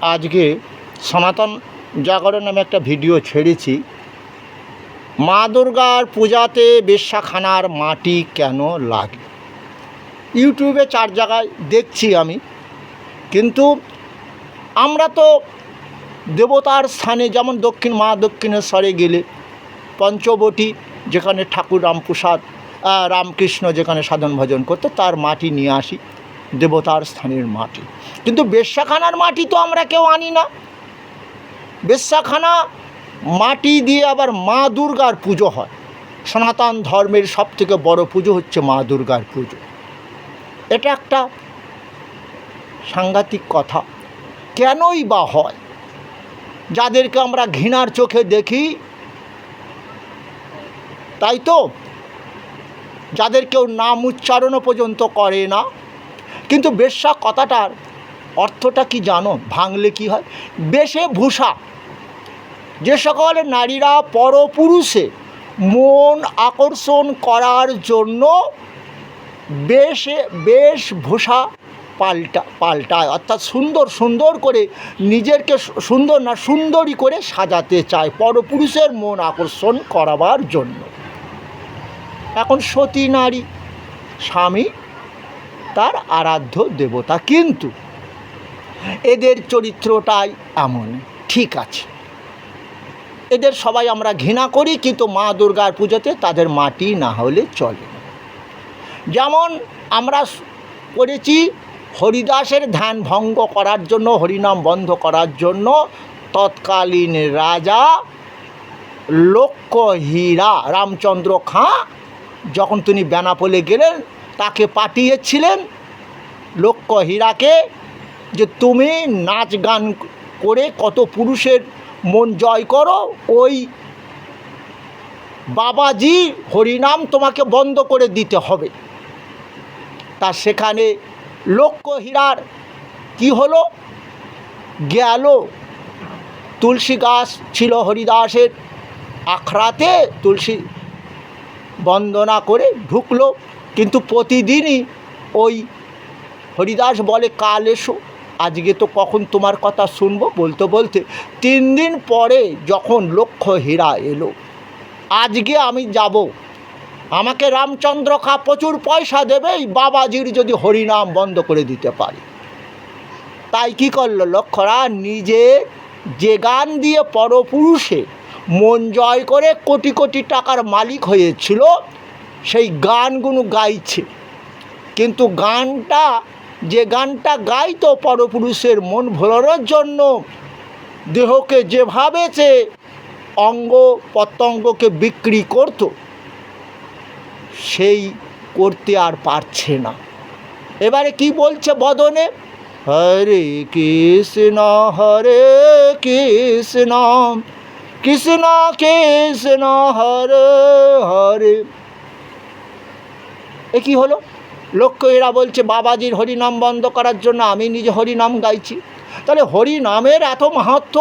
আজকে সনাতন জাগরণ নামে একটা ভিডিও ছেড়েছি। মা দুর্গার পূজাতে বেশ্যাখানার মাটি কেন লাগে? ইউটিউবে চার জায়গায় দেখছি আমি। কিন্তু আমরা তো দেবতার স্থানে যেমন দক্ষিণ, মা দক্ষিণেশ্বরে গেলে পঞ্চবটি যেখানে ঠাকুর, রামপ্রসাদ রামকৃষ্ণ যেখানে সাধন ভজন করতো, তার মাটি নিয়ে আসি। দেবতার স্থানের মাটি। কিন্তু বেশ্যাখানার মাটি তো আমরা কেউ আনি না। বেশ্যাখানা মাটি দিয়ে আবার মা দুর্গার পুজো হয়। সনাতন ধর্মের সব থেকে বড় পুজো হচ্ছে মা দুর্গার পুজো। এটা একটা সাংঘাতিক কথা। কেনই বা হয়? যাদেরকে আমরা ঘৃণার চোখে দেখি, তাই তো? যাদের কেউ নাম উচ্চারণও পর্যন্ত করে না। কিন্তু বেশ্যা কথাটার অর্থটা কি জানো? ভাঙলে কি হয়? বেশে ভূষা। যে সকল নারীরা পরপুরুষে মন আকর্ষণ করার জন্য বেশে বেশভূষা পাল্টা, পাল্টায়। অর্থাৎ সুন্দর সুন্দর করে নিজেরকে সুন্দর না, সুন্দরী করে সাজাতে চায় পরপুরুষের মন আকর্ষণ করাবার জন্য। এখন সতী নারী, স্বামী তার আরাধ্য দেবতা, কিন্তু এদের চরিত্রটাই এমন, ঠিক আছে এদের সবাই আমরা ঘৃণা করি, কিন্তু মা দুর্গার পুজোতে তাদের মাটি না হলে চলে। যেমন আমরা করেছি হরিদাসের ধ্যান ভঙ্গ করার জন্য, হরিনাম বন্ধ করার জন্য, তৎকালীন রাজা লক্ষ্য হীরা রামচন্দ্র খাঁ, যখন তিনি বেনাপোলে গেলেন তাকে পাঠিয়েছিলেন লক্ষ্য হীরাকে যে তুমি নাচ গান করে কত পুরুষের মন জয় করো, ওই বাবাজি হরিনাম তোমাকে বন্ধ করে দিতে হবে। তা সেখানে লক্ষ্য হীরার কি হলো? গেল, তুলসী গাছ ছিল হরিদাসের আখড়াতে, তুলসী বন্দনা করে ঢুকলো। কিন্তু প্রতিদিনই ওই হরিদাস বলে, কাল এসো, আজকে তো কখন তোমার কথা শুনব? বলতে বলতে তিন দিন পরে যখন লক্ষ্য হীরা এলো, আজকে আমি যাব। আমাকে রামচন্দ্র খা প্রচুর পয়সা দেবে, এই বাবাজির যদি হরিনাম বন্ধ করে দিতে পারে। তাই কি করল লক্ষ্যরা নিজে যে গান দিয়ে পরপুরুষে মন জয় করে কোটি কোটি টাকার মালিক হয়েছিল সেই গানগুলো গাইছে। কিন্তু গানটা, যে গানটা গাইতো পরপুরুষের মন ভোলানোর জন্য, দেহকে যেভাবে সে অঙ্গ প্রত্যঙ্গকে বিক্রি করত, সেই করতে আর পারছে না। এবারে কি বলছে বদনে? হরে কৃষ্ণ হরে কৃষ্ণ কৃষ্ণ কৃষ্ণ, হরে হরে। এ কি হলো? লক্ষ্য এরা বলছে, বাবাজির হরিনাম বন্ধ করার জন্য আমি নিজে হরিনাম গাইছি। তাহলে হরিনামের এত মাহাত্ম,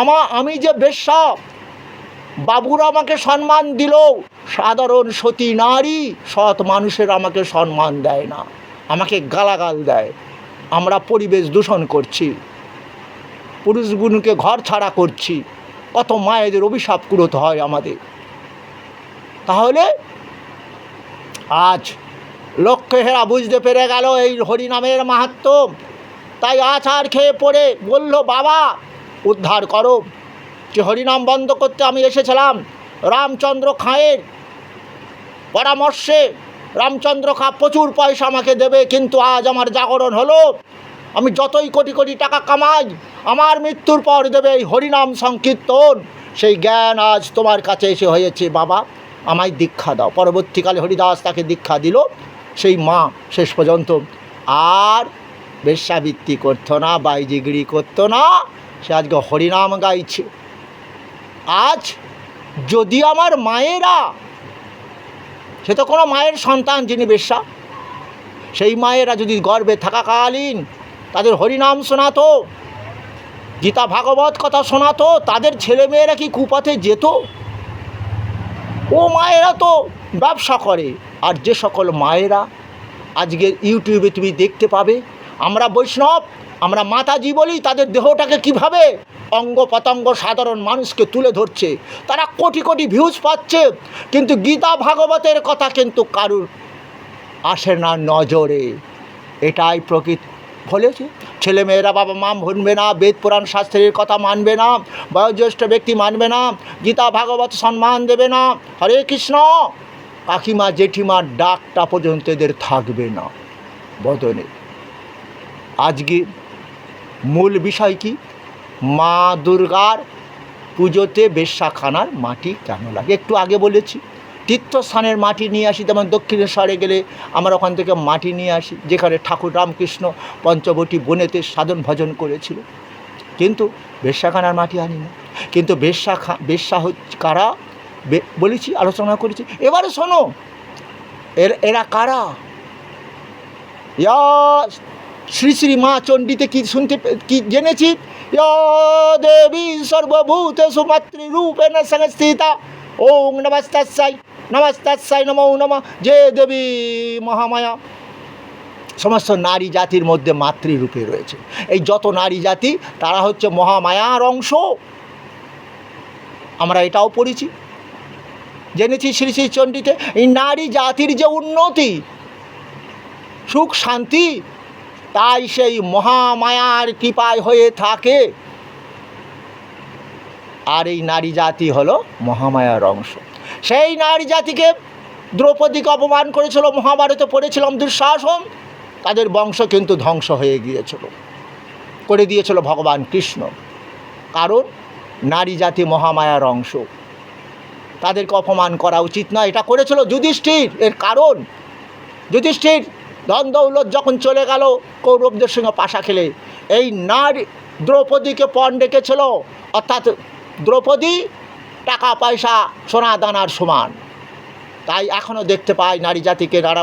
আমা, আমি যে বেশ্যা বাবুরা আমাকে সম্মান দিল। সাধারণ সতী নারী, সৎ মানুষের আমাকে সম্মান দেয় না, আমাকে গালাগাল দেয়। আমরা পরিবেশ দূষণ করছি, পুরুষগুলোকে ঘর ছাড়া করছি, কত মায়েদের অভিশাপ কুড়োতে হয় আমাদের। তাহলে আজ লক্ষ্য হেরা বুঝতে পেরে গেল এই হরিনামের মাহাত্ম। তাই আচার খেয়ে পড়ে বলল, বাবা, উদ্ধার করো। যে হরিনাম বন্ধ করতে আমি এসেছিলাম, রামচন্দ্র খাঁয়ের পরামর্শে। রামচন্দ্র খাঁ প্রচুর পয়সা আমাকে দেবে, কিন্তু আজ আমার জাগরণ হলো। আমি যতই কোটি কোটি টাকা কামাই, আমার মৃত্যুর পর দেবে এই হরিনাম সংকীর্তন। সেই জ্ঞান আজ তোমার কাছে এসে হয়েছে, বাবা। আমায় দীক্ষা দাও। পরবর্তীকালে হরিদাস তাকে দীক্ষা দিল। সেই মা শেষ পর্যন্ত আর বেশ্যাবৃত্তি করতো না, বাইজিগিরি করতো না। সে আজকে হরিনাম গাইছে। আজ যদি আমার মায়েরা, সে তো কোনো মায়ের সন্তান যিনি বেশ্যা, সেই মায়েরা যদি গর্বে থাকাকালীন তাদের হরিনাম শোনাতো, গীতা ভাগবত কথা শোনাতো, তাদের ছেলেমেয়েরা কি কুপাতে যেত? ও মায়েরা তো ব্যবসা করে। আর যে সকল মায়েরা আজকে ইউটিউবে তুমি দেখতে পাবে, আমরা বৈষ্ণব, আমরা মাতাজি বলি, তাদের দেহটাকে কীভাবে অঙ্গ পতঙ্গ সাধারণ মানুষকে তুলে ধরছে, তারা কোটি কোটি ভিউজ পাচ্ছে, কিন্তু গীতা ভাগবতের কথা কিন্তু কারুর আসে না নজরে। এটাই প্রকৃত বলেছে ছেলেমেয়েরা বাবা মা ভুনবে না, বেদ, পুরাণ, শাস্ত্রের কথা মানবে না, বয়োজ্যেষ্ঠ ব্যক্তি মানবে না, গীতা, ভাগবত সম্মান দেবে না। হরে কৃষ্ণ! কাকিমা জেঠিমার ডাকটা পর্যন্ত এদের থাকবে না বদনে। আজকে মূল বিষয় কি? মা দুর্গার পুজোতে বেশ্যাখানার মাটি কেন লাগে? একটু আগে বলেছি। তীর্থস্থানের মাটি নিয়ে আসি, যেমন দক্ষিণেশ্বরে গেলে আমরা ওখান থেকে মাটি নিয়ে আসি, যেখানে ঠাকুর রামকৃষ্ণ পঞ্চবটি বনেতে সাধন ভজন করেছিল। কিন্তু বেশ্যাখানার মাটি আনি না। কিন্তু বেশ্যা বেশ্যা হচ্ছে কারা? বলেছি, আলোচনা করেছি। এবারে শোনো, এর, এরা কারা? ইয়া, শ্রী শ্রী মা চণ্ডীতে কি শুনতে কি জেনেছি? দেবী সর্বভূতেষু মাতৃরূপেণ সংস্থিতা, ওং নমস্তাসাই নমস্তাসাই নমো নম। যে দেবী মহামায়া। সমস্ত নারী জাতির মধ্যে মাতৃরূপে রয়েছে। এই যত নারী জাতি, তারা হচ্ছে মহামায়ার অংশ। আমরা এটাও পড়েছি। জেনেছি শ্রী শ্রী চণ্ডীতে, এই নারী জাতির যে উন্নতি, সুখ, শান্তি, তাই সেই মহামায়ার কৃপায় হয়ে থাকে। আর এই নারী জাতি হলো মহামায়ার অংশ। সেই নারী জাতিকে দ্রৌপদীকে অপমান করেছিল, মহাভারতে পড়েছিলাম দুঃশাসন তাদের বংশ কিন্তু ধ্বংস হয়ে গিয়েছিল, করে দিয়েছিল ভগবান কৃষ্ণ। কারণ নারী জাতি মহামায়ার অংশ। তাদেরকে অপমান করা উচিত নয়, এটা করেছিল যুধিষ্ঠির। এর কারণ, যুধিষ্ঠির ধন দৌলত যখন চলে গেল, কৌরবদের সঙ্গে পাশা খেলে, এই নারী দ্রৌপদীকে পণ ডেকেছিল। অর্থাৎ দ্রৌপদী টাকা পয়সা সোনা দানার সমান। তাই এখনও দেখতে পাই নারী জাতিকে নানা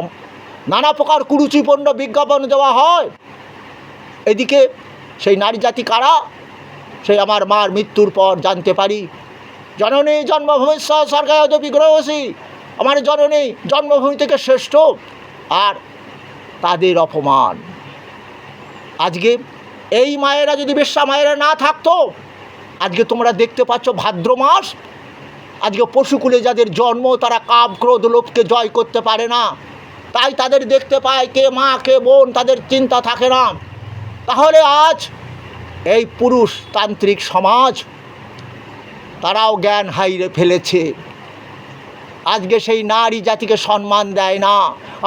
নানা প্রকার কুরুচিপূর্ণ বিজ্ঞাপন দেওয়া হয়। এদিকে সেই নারী জাতি কারা? সেই আমার মার মৃত্যুর পর জানতে পারি। জননী জন্মভূমি সরকার বিগ্রহসী আমার জননী জন্মভূমি থেকে শ্রেষ্ঠ আর তাদের অপমান। আজকে এই মায়েরা যদি বেশ্যা মায়েরা না থাকতো আজকে তোমরা দেখতে পাচ্ছ ভাদ্র মাস। আজকে পশুকুলে যাদের জন্ম, তারা কাব ক্রোধ লোভকে জয় করতে পারে না। তাই তাদের দেখতে পায় কে মা, কে বোন, তাদের চিন্তা থাকে না। তাহলে আজ এই পুরুষ তান্ত্রিক সমাজ, তারাও জ্ঞান হাইরে ফেলেছে। আজকে সেই নারী জাতিকে সম্মান দেয় না।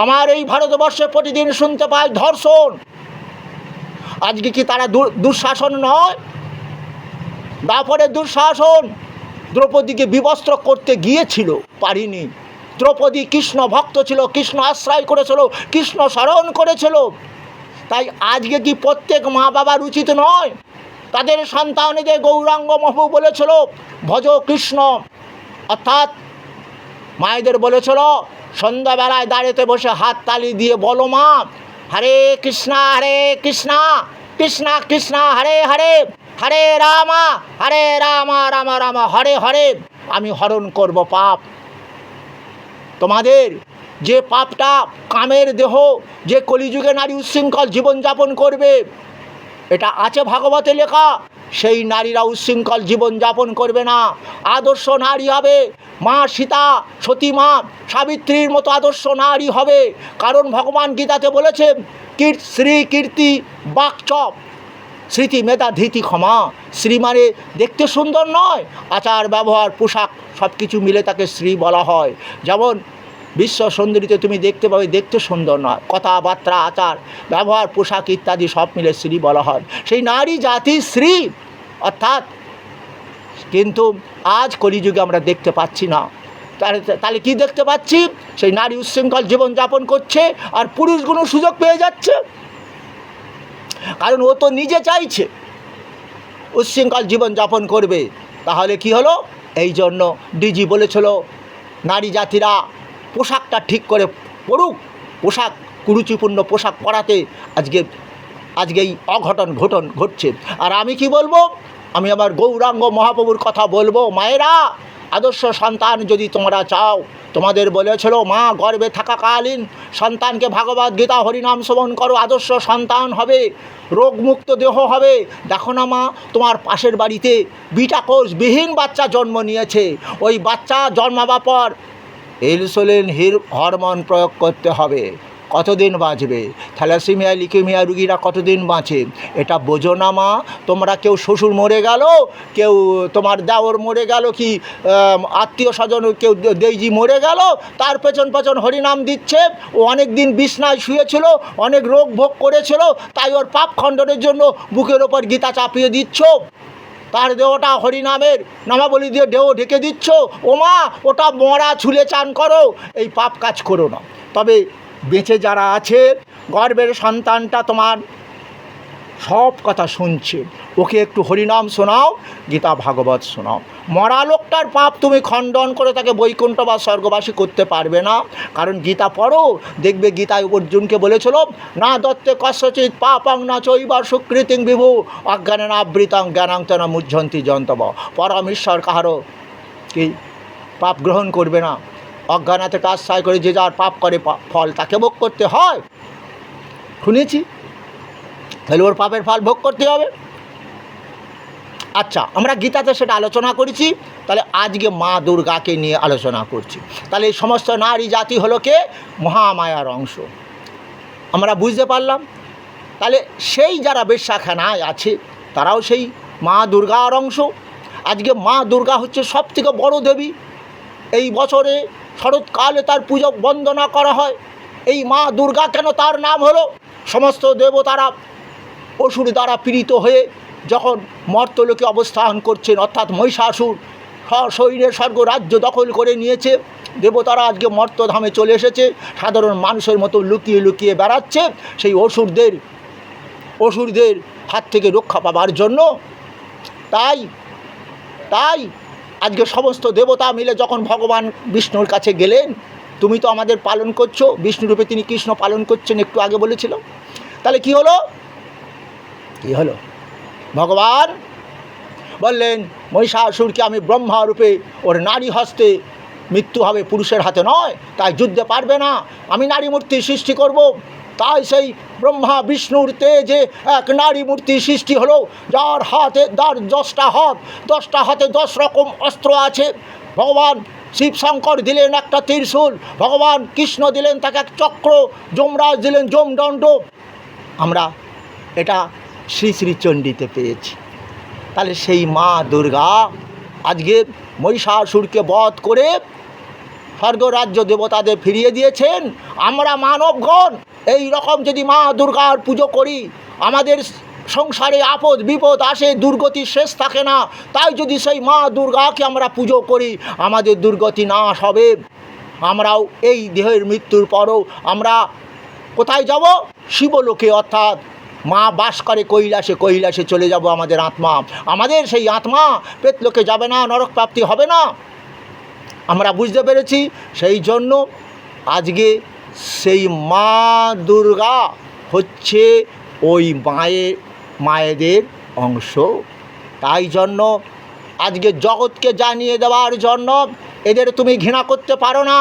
আমার এই ভারতবর্ষে প্রতিদিন শুনতে পাই ধর্ষণ। আজকে কি তারা দুঃশাসন নয়? তারপরে দুঃশাসন দ্রৌপদীকে বিবস্ত্র করতে গিয়েছিল, পারিনি। দ্রৌপদী কৃষ্ণ ভক্ত ছিল, কৃষ্ণ আশ্রয় করেছিল, কৃষ্ণ স্মরণ করেছিল। তাই আজকে কি প্রত্যেক মা বাবার উচিত নয়? তাদের সন্তানদের গৌরাঙ্গ মহু বলেছিল, ভজ কৃষ্ণ। অর্থাৎ মায়েদের বলেছিল, সন্ধ্যাবেলায় দাঁড়িয়ে বসে হাত তালি দিয়ে বলো মা, হরে কৃষ্ণা হরে কৃষ্ণা কৃষ্ণা কৃষ্ণা, হরে হরে। হরে রামা হরে রামা রামা রামা, হরে হরে। আমি হরণ করব পাপ। তোমাদের যে পাপটা কামের দেহ, যে কলিযুগে নারী উচ্ছৃঙ্খল জীবনযাপন করবে, এটা আছে ভাগবতে লেখা, সেই নারীরা উচ্ছৃঙ্খল জীবনযাপন করবে না। আদর্শ নারী হবে মা সীতা, সতী মা, সাবিত্রীর মতো আদর্শ নারী হবে। কারণ ভগবান গীতাতে বলেছেন কীর শ্রী কীর্তি বাকচপ। স্মৃতি মেধা ধীতি ক্ষমা। শ্রী মানে দেখতে সুন্দর নয়, আচার, ব্যবহার, পোশাক সব কিছু মিলে তাকে শ্রী বলা হয়। যেমন বিশ্ব সুন্দরীতে তুমি দেখতে পাবে, দেখতে সুন্দর নয়। কথাবার্তা, আচার, ব্যবহার, পোশাক ইত্যাদি সব মিলে শ্রী বলা হয়। সেই নারী জাতি শ্রী অর্থাৎ কিন্তু আজ কলিযুগে আমরা দেখতে পাচ্ছি না। তাহলে কী দেখতে পাচ্ছি? সেই নারী উচ্ছৃঙ্খল জীবনযাপন করছে আর পুরুষগুলো সুযোগ পেয়ে যাচ্ছে। কারণ ও তো নিজে চাইছে। উচ্ছৃঙ্খল জীবনযাপন করবে। তাহলে কি হলো? এই জন্য ডিজি বলেছিল, নারী জাতিরা পোশাকটা ঠিক করে পড়ুক পোশাক, কুরুচিপূর্ণ পোশাক পরাতে আজকে আজকে এই অঘটন ঘটন ঘটছে। আর আমি কি বলব? আমি আমার গৌরাঙ্গ মহাপ্রভুর কথা বলব, মায়েরা, আদর্শ সন্তান যদি তোমরা চাও তোমাদের বলেছিল, মা গর্বে থাকাকালীন সন্তানকে ভাগবত গীতা হরিনাম শ্রবণ করো, আদর্শ সন্তান হবে, রোগমুক্ত দেহ হবে। দেখো না, মা, তোমার পাশের বাড়িতে বিটা কোষবিহীন বাচ্চা জন্ম নিয়েছে। ওই বাচ্চা জন্মাবার পর ইনসুলিন হির হরমোন প্রয়োগ করতে হবে। কতদিন বাঁচবে? থ্যালাসিমিয়া লিকেমিয়া রুগীরা কতদিন বাঁচে? এটা বোঝো না, মা। তোমরা কেউ শ্বশুর মরে গেল, কেউ তোমার দেওর মরে গেল কি আত্মীয় স্বজন কেউ দেইজি মরে গেল, তার পেছন পেছন হরিনাম দিচ্ছে। ও অনেক দিন বিছনায় শুয়েছিল, অনেক রোগ ভোগ করেছিল, তাই ওর পাপ খণ্ডনের জন্য বুকের ওপর গীতা চাপিয়ে দিচ্ছ। তার দেহটা হরিনামের নামাবলি দিয়ে দেহ ঢেকে দিচ্ছ। ওমা, ওটা মরা, ছুলে চান করো। এই পাপ কাজ করো না। তবে বেঁচে যারা আছে, গর্বের সন্তানটা তোমার সব কথা শুনছে। ওকে একটু হরিনাম শোনাও, গীতা ভাগবত শোনাও। মরা লোকটার পাপ তুমি খণ্ডন করে তাকে বৈকুণ্ঠ বা স্বর্গবাসী করতে পারবে না। কারণ গীতা পড়ো, দেখবে গীতায় অর্জুনকে বলেছিল, না দত্তে কস্যচিৎ পাপং না চৈবার সুকৃতিং বিভু অজ্ঞানে না আবৃতং জ্ঞানাং তেনা মুহ্যন্তি জন্তব। পরমেশ্বর কাহারও কি পাপ গ্রহণ করবে না? অজ্ঞানাতে আশ্রয় করে যে যার পাপ করে ফল, তাকে ভোগ করতে হয়। শুনেছি। তাহলে ওর পাপের ফল ভোগ করতে হবে। আচ্ছা আমরা গীতাতে সেটা আলোচনা করেছি। তাহলে আজকে মা দুর্গাকে নিয়ে আলোচনা করছি। তাহলে এই সমস্ত নারী জাতি হলো কে? মহামায়ার অংশ। আমরা বুঝতে পারলাম। তাহলে সেই যারা বেশ্যাখানায় আছে, তারাও সেই মা দুর্গার অংশ। আজকে মা দুর্গা হচ্ছে সব থেকে বড় দেবী। এই বছরে শরৎকালে তার পুজো বন্দনা করা হয়। এই মা দুর্গা কেন তার নাম হলো? সমস্ত দেবতারা, অসুর দ্বারা পীড়িত হয়ে যখন মর্তলোকে অবস্থান করছেন, অর্থাৎ মহিষাসুর, সশরীরে স্বর্গ রাজ্য দখল করে নিয়েছে। দেবতারা আজকে মর্তধামে চলে এসেছে। সাধারণ মানুষের মতো লুকিয়ে লুকিয়ে বেড়াচ্ছে। সেই অসুরদের অসুরদের হাত থেকে রক্ষা পাবার জন্য। তাই তাই আজকে সমস্ত দেবতা মিলে যখন ভগবান বিষ্ণুর কাছে গেলেন, তুমি তো আমাদের পালন করছ বিষ্ণুরূপে তিনি কৃষ্ণ পালন করছেন, একটু আগে বলেছিল। তাহলে কি হলো? কি হলো? ভগবান বললেন, মহিষাসুরকে আমি ব্রহ্মা রূপে ওর নারী হস্তে মৃত্যু হবে পুরুষের হাতে নয়, তাই যুদ্ধে পারবে না। আমি নারী মূর্তি সৃষ্টি করব। তাই সেই ব্রহ্মা, বিষ্ণুর তেজে এক নারী মূর্তি সৃষ্টি হলো, যার হাতে যার দশটা হাত, দশটা হাতে দশ রকম অস্ত্র আছে। ভগবান শিব শঙ্কর দিলেন একটা ত্রিশূল, ভগবান কৃষ্ণ দিলেন তাকে এক চক্র, যমরাজ দিলেন যমদণ্ড। আমরা এটা শ্রী শ্রী চণ্ডীতে পেয়েছি। তাহলে সেই মা দুর্গা আজকে মহিষাসুরকে বধ করে স্বর্গরাজ্য দেবতাদের ফিরিয়ে দিয়েছেন। আমরা মানবগণ, এই রকম যদি মা দুর্গার পুজো করি, আমাদের সংসারে আপদ বিপদ আসে দুর্গতি শেষ থাকে না। তাই যদি সেই মা দুর্গাকে আমরা পুজো করি, আমাদের দুর্গতি নাশ হবে। আমরাও এই দেহের মৃত্যুর পরও আমরা কোথায় যাব? শিবলোকে, অর্থাৎ মা বাস করে কৈলাসে কৈলাসে চলে যাব আমাদের আত্মা। আমাদের সেই আত্মা পেতলোকে যাবে না, নরক প্রাপ্তি হবে না। আমরা বুঝতে পেরেছি। সেই জন্য আজকে সেই মা দুর্গা হচ্ছে ওই মায়ের মায়েদের অংশ। তাই জন্য আজকে জগৎকে জানিয়ে দেওয়ার জন্য এদের তুমি ঘৃণা করতে পারো না।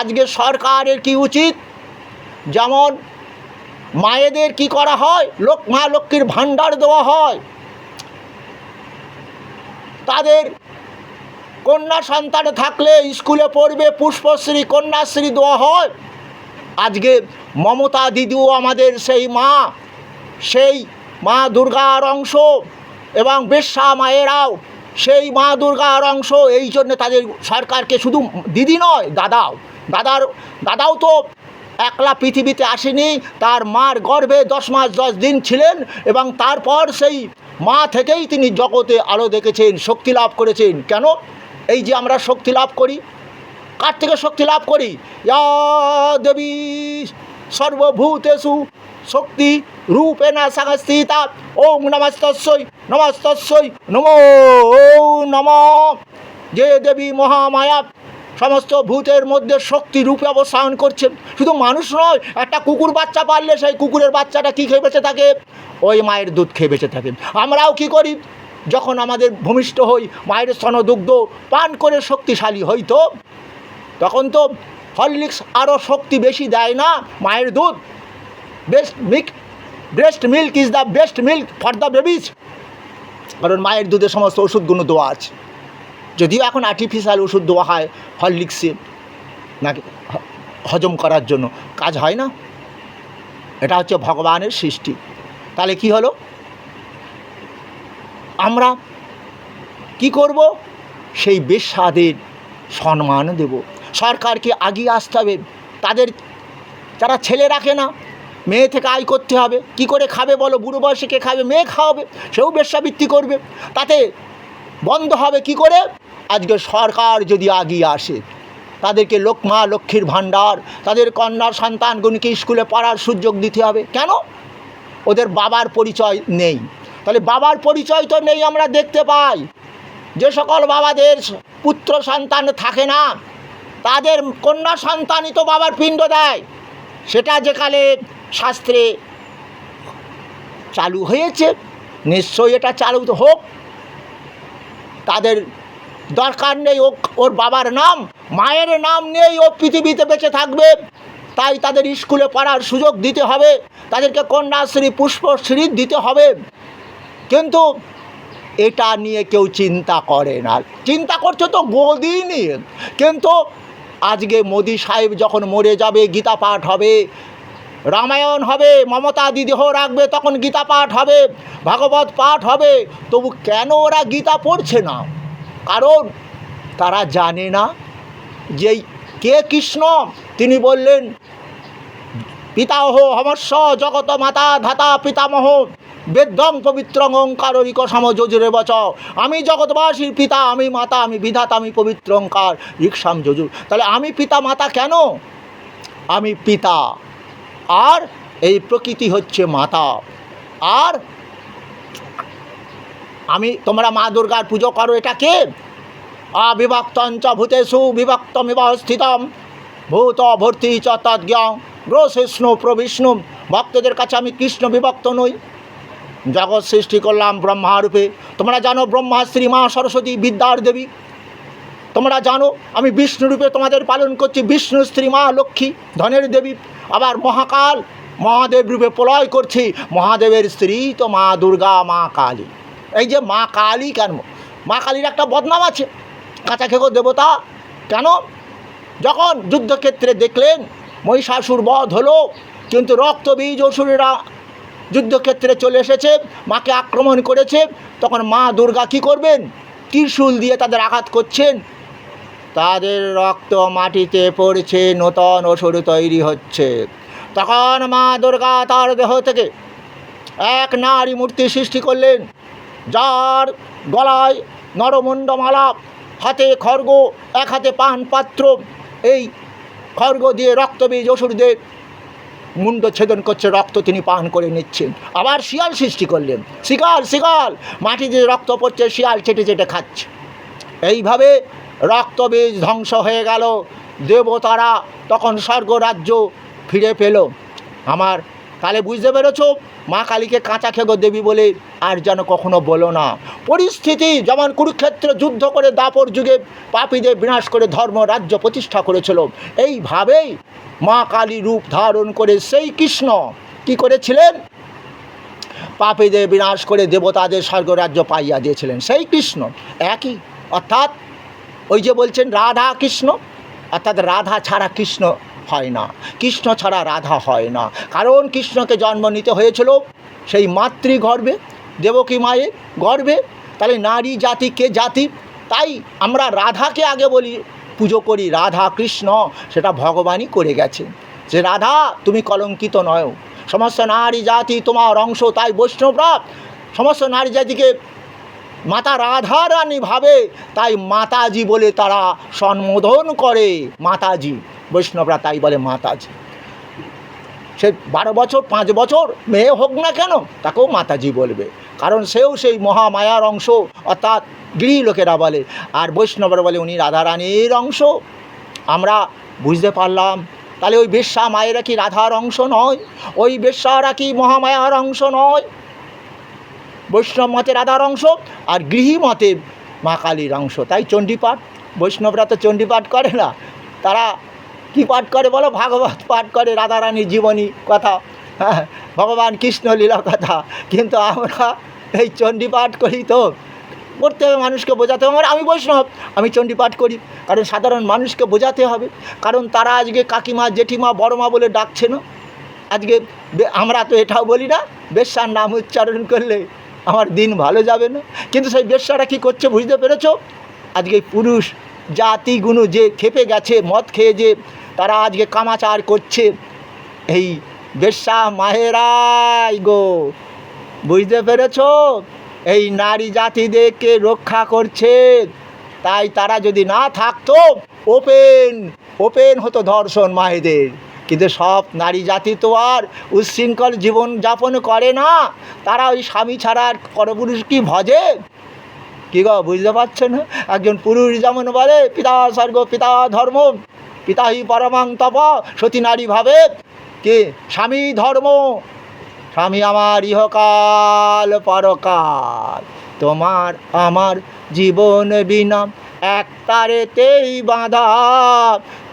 আজকে সরকারের কি উচিত? যেমন মায়েদের কি করা হয়? লোক, মা লক্ষ্মীর ভাণ্ডার দেওয়া হয়। তাদের কন্যা সন্তান থাকলে স্কুলে পড়বে, পুষ্পশ্রী, কন্যাশ্রী দেওয়া হয়। আজকে মমতা দিদিও আমাদের সেই মা সেই মা দুর্গার অংশ এবং বেশ্যা মায়েরাও সেই মা দুর্গার অংশ। এই জন্য তাদের সরকারকে শুধু দিদি নয়, দাদাও। দাদার, দাদাও তো একলা পৃথিবীতে আসেনি, তার মার গর্ভে দশ মাস দশ দিন ছিলেন এবং তারপর সেই মা থেকেই তিনি জগতে আলো দেখেছেন, শক্তি লাভ করেছেন। কেন? এই যে আমরা শক্তি লাভ করি, কার থেকে শক্তি লাভ করি? দেবী, সর্বভূতেষু, শক্তি রূপে না সংস্থিতা ওম নমস্তস্যই নমস্তস্যই, নমো নম। যে দেবী মহামায়া, সমস্ত ভূতের মধ্যে শক্তি রূপে অবস্থান করছে। শুধু মানুষ নয়, একটা কুকুর বাচ্চা পারলে সেই কুকুরের বাচ্চাটা কী খেয়ে বেঁচে থাকে? ওই মায়ের দুধ খেয়ে বেঁচে থাকে। আমরাও কি করি? যখন আমাদের ভূমিষ্ঠ হই, মায়ের স্তন দুগ্ধ পান করে শক্তিশালী হই তো, তখন তো হরলিক্স আরও শক্তি বেশি দেয় না মায়ের দুধ। Best milk breast milk is the best milk for the babies কারণ মায়ের দুধে সমস্ত ওষুধগুলো দেওয়া আছে। যদিও এখন আর্টিফিশিয়াল ওষুধ দেওয়া হয় হরলিক্সে, নাকি হজম করার জন্য। কাজ হয় না। এটা হচ্ছে ভগবানের সৃষ্টি। তাহলে কি হলো? আমরা কি করব? সেই বেশ্যাদের সম্মান দেব। সরকারকে আগিয়ে আসতে হবে। তাদের তারা ছেলে রাখে না, মেয়ে থেকে আয় করতে হবে। কি করে খাবে বলো? বুড়ো বয়সে কে খাবে? মেয়ে খাওয়াবে। সেও বেশ্যাবৃত্তি করবে। তাতে বন্ধ হবে কি করে? আজকে সরকার যদি আগিয়ে আসে, তাদেরকে লোক মা লক্ষ্মীর ভাণ্ডার, তাদের কন্যার সন্তানগুলিকে স্কুলে পড়ার সুযোগ দিতে হবে। কেন? ওদের বাবার পরিচয় নেই। তাহলে বাবার পরিচয় তো নেই আমরা দেখতে পাই। যে সকল বাবাদের পুত্র সন্তান থাকে না, তাদের কন্যা সন্তানই তো বাবার পিণ্ড দেয়। সেটা যেকালে শাস্ত্রে চালু হয়েছে, নিশ্চয়ই এটা চালু তো হোক। তাদের দরকার নেই ও ওর বাবার নাম, মায়ের নাম নেই ও পৃথিবীতে বেঁচে থাকবে। তাই তাদের স্কুলে পড়ার সুযোগ দিতে হবে, তাদেরকে কন্যাশ্রী পুষ্পশ্রী দিতে হবে। কিন্তু এটা নিয়ে কেউ চিন্তা করে না। চিন্তা করছে তো মোদি নিয়ে কিন্তু আজকে মোদি সাহেব যখন মরে যাবে, গীতা পাঠ হবে, রামায়ণ হবে, মমতা দিদেহ রাখবে, তখন গীতা পাঠ হবে, ভাগবত পাঠ হবে, তবু কেন ওরা গীতা পড়ছে না? কারণ তারা জানে না যে কে কৃষ্ণ? তিনি বললেন পিতাহ হমস্য জগত মাতা ধাতা পিতামহ। বেদং পবিত্রং ওঙ্কারিক সম যজুরে বচ। আমি জগৎবাসীর পিতা, আমি মাতা, আমি বিধাতা, আমি পবিত্র ওঙ্কার রিক্সাম যজুর। তাহলে আমি পিতা, মাতা কেন? আমি পিতা। আর এই প্রকৃতি হচ্ছে মাতা। আর আমি, তোমরা মা দুর্গার পুজো করো, এটা কে? অবিভক্তঞ্চ ভূতেষু, বিভক্তমিব স্থিতম। ভূত ভর্তি চ তদ্জ্ঞ। গ্রসিষ্ণু প্রবিষ্ণু ভক্তদের কাছে আমি কৃষ্ণ বিভক্ত নই। জগৎ সৃষ্টি করলাম ব্রহ্মারূপে। তোমরা জানো ব্রহ্মা শ্রী মা সরস্বতী বিদ্যার দেবী। তোমরা জানো আমি বিষ্ণুরূপে তোমাদের পালন করছি। বিষ্ণু স্ত্রী মা লক্ষ্মী ধনের দেবী। আবার মহাকাল মহাদেব রূপে প্রলয় করছি। মহাদেবের স্ত্রী তো মা দুর্গা, মা কালী। এই যে মা কালী কেন? মা কালীর একটা বদনাম আছে। কাঁচা খেকো দেবতা কেন? যখন যুদ্ধক্ষেত্রে দেখলেন মহিষাসুর বধ হলো, কিন্তু রক্তবীজ অসুরেরা যুদ্ধক্ষেত্রে চলে এসেছে, মাকে আক্রমণ করেছে, তখন মা দুর্গা কী করবেন? ত্রিশূল দিয়ে তাদের আঘাত করছেন। তাদের রক্ত মাটিতে পড়ছে, নূতন অসুর তৈরি হচ্ছে। তখন মা দুর্গা তার দেহ থেকে এক নারী মূর্তি সৃষ্টি করলেন, যার গলায় নরমুণ্ডমালা, হাতে খড়গ এক হাতে পান পাত্র এই খড়গ দিয়ে রক্তবীজ অসুরদের মুন্ড ছেদন করছে, রক্ত তিনি পান করে নিচ্ছেন। আবার শিয়াল সৃষ্টি করলেন। শিকাল শিকাল! মাটি দিয়ে রক্ত পড়ছে, শিয়াল চেটে চেটে খাচ্ছে। এইভাবে রক্ত রক্তবীজ ধ্বংস হয়ে গেল। দেবতারা তখন স্বর্গরাজ্য ফিরে পেল। আমার তাহলে বুঝতে পেরেছ? মা কালীকে কাঁচা খেগো দেবী বলে আর যেন কখনো বলো না। পরিস্থিতি যেমন কুরুক্ষেত্র যুদ্ধ করে দাপর যুগে পাপীদের বিনাশ করে ধর্ম রাজ্য প্রতিষ্ঠা করেছিল, এইভাবেই মা কালী রূপ ধারণ করে সেই কৃষ্ণ কি করেছিলেন? পাপীদের বিনাশ করে দেবতাদের স্বর্গরাজ্য পাইয়া দিয়েছিলেন। সেই কৃষ্ণ একই, অর্থাৎ ওই যে বলছেন রাধা কৃষ্ণ, অর্থাৎ রাধা ছাড়া কৃষ্ণ হয় না। কৃষ্ণ ছাড়া রাধা হয় না। কারণ কৃষ্ণকে জন্ম নিতে হয়েছিল সেই মাতৃগর্ভে, দেবকী মায়ের গর্ভে। তাহলে নারী জাতি কে জাতি? তাই আমরা রাধাকে আগে বলি, পুজো করি, রাধা কৃষ্ণ, সেটা ভগবানই করে গেছে যে রাধা, তুমি কলঙ্কিত নয়। সমস্ত নারী জাতি তোমার অংশ, তাই বৈষ্ণবরা সমস্ত নারী জাতিকে মাতা রাধা রানী ভাবে, তাই মাতাজি বলে তারা সম্বোধন করে মাতাজি। বৈষ্ণবরা তাই বলে মাতাজি। সে বারো বছর, পাঁচ বছর মেয়ে হোক না কেন, তাকেও মাতাজি বলবে। কারণ সেও সেই মহামায়ার অংশ, অর্থাৎ গৃহী লোকেরা বলে। আর বৈষ্ণবরা বলে উনি রাধারানীর অংশ। আমরা বুঝতে পারলাম, তাহলে ওই বেশ্যা মায়েরা কি রাধার অংশ নয়? ওই বেশ্যারা কি মহামায়ার অংশ নয়? বৈষ্ণব মতে রাধার অংশ, আর গৃহী মতে মা কালীর অংশ। তাই চণ্ডীপাঠ, বৈষ্ণবরা তো চণ্ডীপাঠ করে না। তারা কি পাঠ করে বলো? ভাগবত পাঠ করে রাধারানীর জীবনী কথা। হ্যাঁ ভগবান কৃষ্ণ লীলা কথা। কিন্তু আমরা এই চণ্ডী পাঠ করি তো। করতে হবে মানুষকে বোঝাতে হবে। আমার- আমি বৈষ্ণব, আমি চণ্ডী পাঠ করি। কারণ সাধারণ মানুষকে বোঝাতে হবে। কারণ তারা আজকে কাকিমা, জেঠিমা, বড়মা বলে ডাকছে না। আজকে আমরা তো এটাও বলি না, বেশ্যার নাম উচ্চারণ করলে আমার দিন ভালো যাবে না। কিন্তু সেই বেশ্যারা কী করছে বুঝতে পেরেছ? আজকে পুরুষ জাতিগুলো যে খেপে গেছে, মদ খেয়ে যে তারা আজকে কামাচার করছে। এই বেশ্যা মায়েরাই গো, বুঝতে পেরেছ? এই নারী জাতিদেরকে রক্ষা করছে। তাই তারা যদি না থাকতো, ওপেন ওপেন হতো ধর্ষণ মায়েদের কিন্তু সব নারী জাতি তো আর উচ্ছৃঙ্খল জীবন যাপন করে না। তারা ওই স্বামী ছাড়া আর পরপুরুষ কি ভজে? কি গো, বুঝতে পারছ না? একজন পুরুষ যেমন বলে, পিতা স্বর্গ, পিতা ধর্ম। পিতা হি পরমাং তপ, সতী নারী ভাবে। কি? স্বামী ধর্ম। স্বামী আমার ইহকাল পরকাল। তোমার আমার জীবন বিনা এক তারেতেই বাঁধা।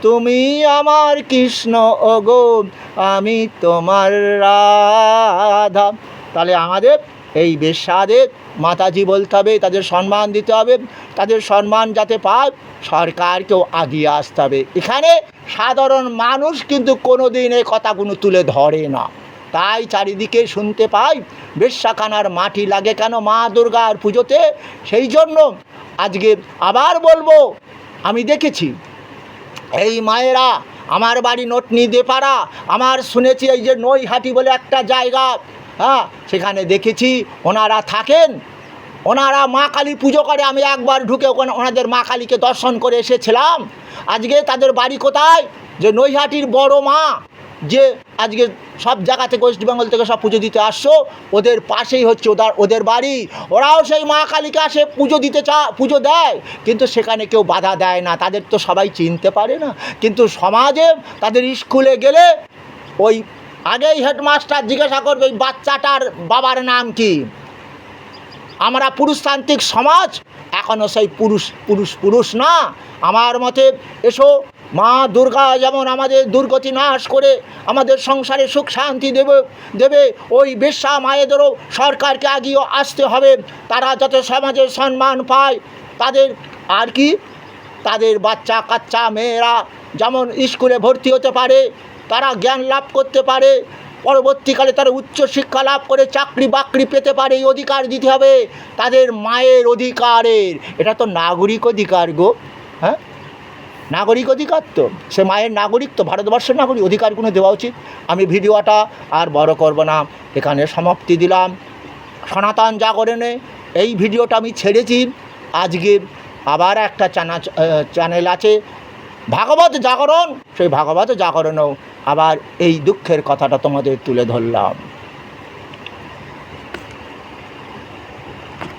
তুমি আমার কৃষ্ণ, ওগো, আমি তোমার রাধা। তাহলে আমাদের এই বেশ্যাদের মাতাজি বলতে হবে, তাদের সম্মান দিতে হবে, তাদের সম্মান যাতে পায়, সরকারকেও আগিয়ে আসতে হবে। এখানে সাধারণ মানুষ কিন্তু কোনো দিন এই কথাগুলো তুলে ধরে না। তাই চারিদিকে শুনতে পাই বেশ্যাখানার মাটি লাগে কেন মা দুর্গার পুজোতে? সেই জন্য আজকে আবার বলব, আমি দেখেছি, এই মায়েরা, আমার বাড়ি নটনি দেপাড়া, আমার শুনেছি এই যে নৈহাটি বলে একটা জায়গা হ্যাঁ সেখানে দেখেছি ওনারা থাকেন। ওনারা মা কালী পুজো করে, আমি একবার ঢুকে ওখানে ওনাদের মা কালীকে দর্শন করে এসেছিলাম। আজকে তাদের বাড়ি কোথায়? যে নৈহাটির বড় মা, যে আজকে সব জায়গা থেকে ওয়েস্ট বেঙ্গল থেকে সব পুজো দিতে আসছো, ওদের পাশেই হচ্ছে ওদের ওদের বাড়ি। ওরাও সেই মা কালীকে আসে, পুজো দিতে চা, পুজো দেয়। কিন্তু সেখানে কেউ বাধা দেয় না, তাদের তো সবাই চিনতে পারে না। কিন্তু সমাজে তাদের স্কুলে গেলে ওই আগেই হেডমাস্টার জিজ্ঞাসা করবে, ওই বাচ্চাটার বাবার নাম কি? আমরা পুরুষতান্ত্রিক সমাজ এখনও সেই পুরুষ পুরুষ পুরুষ না। আমার মতে, এসো, মা দুর্গা যেমন আমাদের দুর্গতি নাশ করে আমাদের সংসারে সুখ শান্তি দেবে দেবে, ওই বেশ্যা মায়েদেরও সরকারকে আগিয়ে আসতে হবে। তারা যাতে সমাজের সম্মান পায়, তাদের আর কি? তাদের বাচ্চা কাচ্চা মেয়েরা যেমন স্কুলে ভর্তি হতে পারে তারা জ্ঞান লাভ করতে পারে। পরবর্তীকালে তারা উচ্চ শিক্ষা লাভ করে, চাকরি বাকরি পেতে পারে, এই অধিকার দিতে হবে তাদের মায়ের অধিকারের। এটা তো নাগরিক অধিকার গো হ্যাঁ? নাগরিক অধিকার তো। সে মায়ের নাগরিক তো, ভারতবর্ষের নাগরিক অধিকারগুলো দেওয়া উচিত। আমি ভিডিওটা আর বড় করব না। এখানে সমাপ্তি দিলাম। সনাতন জাগরণে এই ভিডিওটা আমি ছেড়েছি। আজকে আবার একটা চ্যানা চ্যানেল আছে। ভাগবত জাগরণ সেই ভাগবত জাগরণেও আবার এই দুঃখের কথাটা তোমাদের তুলে ধরলাম।